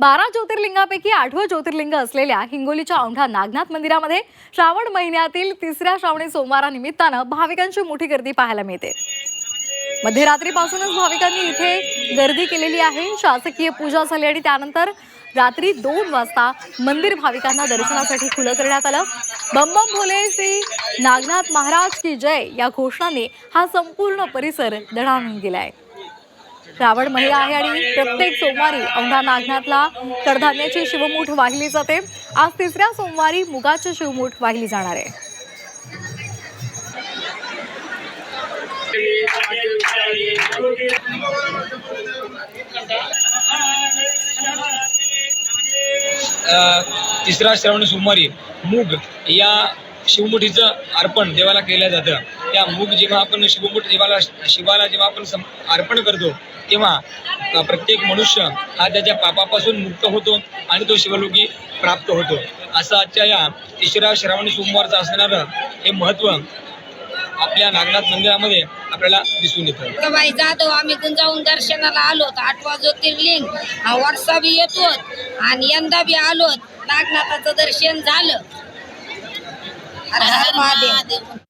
बारा ज्योतिर्लिंगापैकी आठवं ज्योतिर्लिंग असलेल्या हिंगोलीच्या औंढा नागनाथ मंदिरामध्ये श्रावण महिन्यातील तिसऱ्या श्रावणी सोमवारानिमित्तानं भाविकांची मोठी गर्दी पाहायला मिळते. मध्यरात्रीपासूनच भाविकांनी इथे गर्दी केलेली आहे. शासकीय पूजा झाली आणि त्यानंतर रात्री दोन वाजता मंदिर भाविकांना दर्शनासाठी खुलं करण्यात आलं. बम बम भोले श्री नागनाथ महाराज की जय या घोषणाने हा संपूर्ण परिसर दणाणून गेलाय. श्रावण महिना आहे आणि प्रत्येक सोमवारी औंढा नागनाथला कडधान्याची शिवमूठ वाहिली जाते. आज तिसऱ्या सोमवारी मुगाची शिवमूठ वाहिली जाणार आहे. तिसरा श्रावण सोमवारी मूग या शिवमुठीचं अर्पण देवाला केलं जातं. त्या मूग जेव्हा आपण शिवमुठ देवाला शिवाला जेव्हा आपण सम अर्पण करतो तेव्हा प्रत्येक मनुष्य हा त्याच्या पापापासून मुक्त होतो आणि तो शिवलोकी प्राप्त होतो. असं आजच्या या तिसऱ्या श्रावणी सोमवारचं असणारं हे महत्त्व आपल्या नागनाथ मंदिरामध्ये आपल्याला दिसून येतं. बाई जातो आम्ही इथून जाऊन दर्शनाला आलो आठवा ज्योतिर्लिंग वर्षा बी येतो आणि यंदा बी आलो नागनाथाचं दर्शन झालं. ஹரஹர மாதேவ்